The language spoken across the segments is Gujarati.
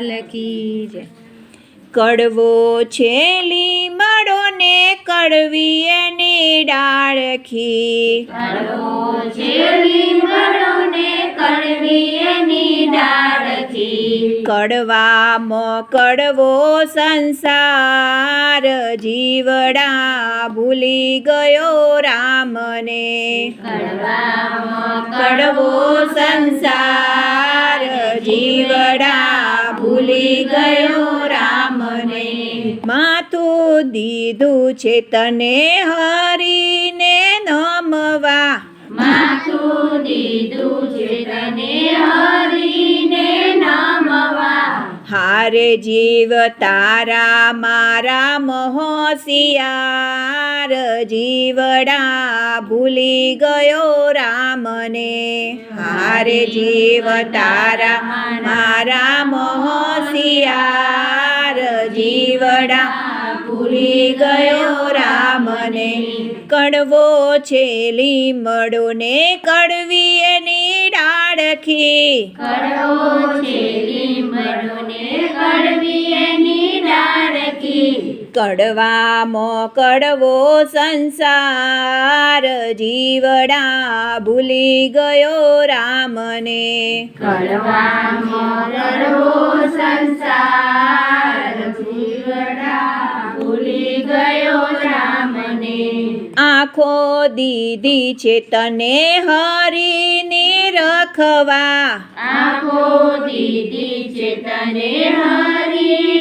લાલ કી જય કડવો છે લીમડો ને કડવી એની ડાળખી કડવો છે લીમડો ને કડવી એની ડાળખી કડવામાં કડવો સંસાર જીવડા ભૂલી ગયો રામને. કડવામાં કડવો સંસાર જીવડા ભૂલી ગયો રામને. માથું દીધું છે તને હરીને નમવા. માથું દીધું છે તને હારે જીવ તારા મારા મહોશિયાર જીવડા ભૂલી ગયો રામને હારે જીવ તારા મારા મહોશિયાર જીવડા ભૂલી ગયો રામને. કડવો છે લીમડો ને કડવી એની ડાળખી. કડવો છે લીમડો ને કડવી એની ડાળખી કડવામાં કડવો સંસાર જીવડા ભૂલી ગયો રામને. કડવામાં કડવો સંસાર ગયો રામને. આંખો દીધી છે તને હરીની રખવા. આંખો દીદી છે તને રખવા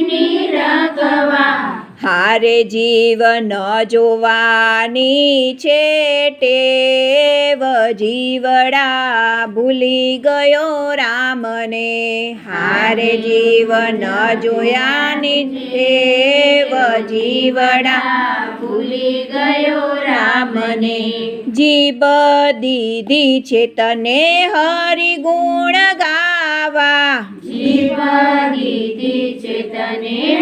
હારે જીવ ન જોવાની છે ટેવ જીવડા ભૂલી ગયો રામને. હારે જીવ ન જોયાની ટેવ જીવડા ભૂલી ગયો રામને. જીવ દીધી છે તને હરિ ગુણ ગાવા. જીવ દીદી છે તને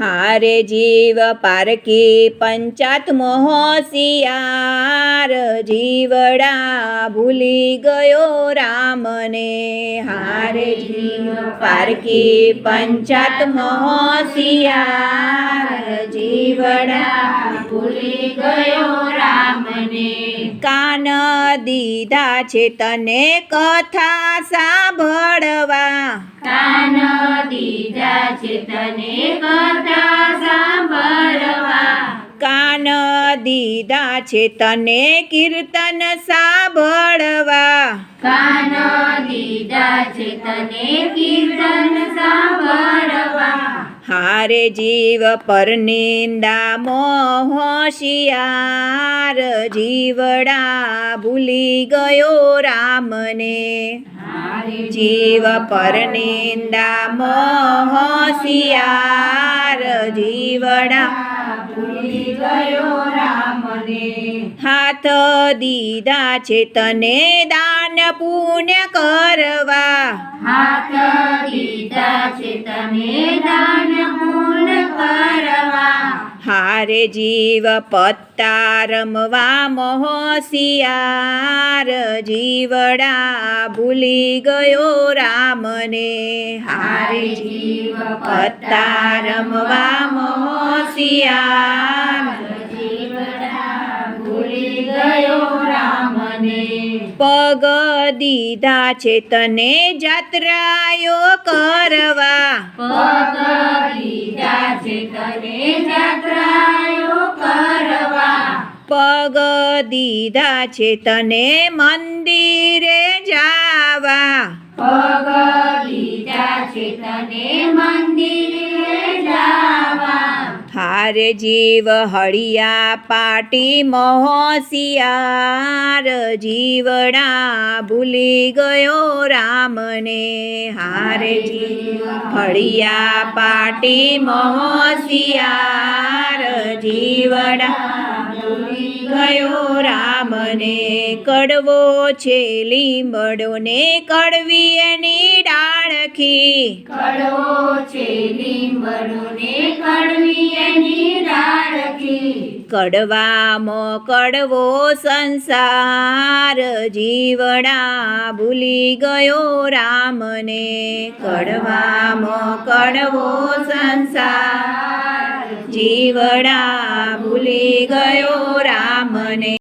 હરી જીવ પારકી પંચાત મોહસિયાર. જીવડા ભૂલી ગયો રામને. હારે જીવ પારકી પંચાત મોહસિયાર. જીવડા ભૂલી ગયો રામને. કાન દીધા છે તને કથા સાંભળવા. દીધા કથા સાંભળવા કાન દીધા છે તને કીર્તન સાંભળવા કાન દીધા છે તને કીર્તન સાંભળવા હારે જીવ પર નિંદા મોહોશિયાર. જીવડા ભૂલી ગયો રામને. જીવ પર નિંદા મોહોશિયાર. જીવડા હાથ દીધા છે તને દાન પુણ્ય કરવા. હાથ દીધા છે તને હારે જીવ પત્તા રમવા મોહસિયાર જીવડા ભૂલી ગયો રામને. હારે જીવ પત્તા રમવા રામને. પગ દીધા છે તને જાત્રાયો કરવા. પગ તને જાત્રાયો કરવા પગ દીધા છે તને મંદિરે જાવા પગ દીધા છે તને મંદિરે જાવા હારે જીવ હળિયા પાટી મહોશિયાર જીવડા ભૂલી ગયો રામને હાર જીવ હળિયા પાટી મહોશિયાર જીવડા ગયો રામને કડવો છે લીમડો ને કડવી એની ડાળખી કડવો છે લીમડો ને કડવી કડવામાં કડવો સંસાર જીવડા ભૂલી ગયો રામને. કડવામાં કડવો સંસાર જીવડા ભૂલી ગયો રામને.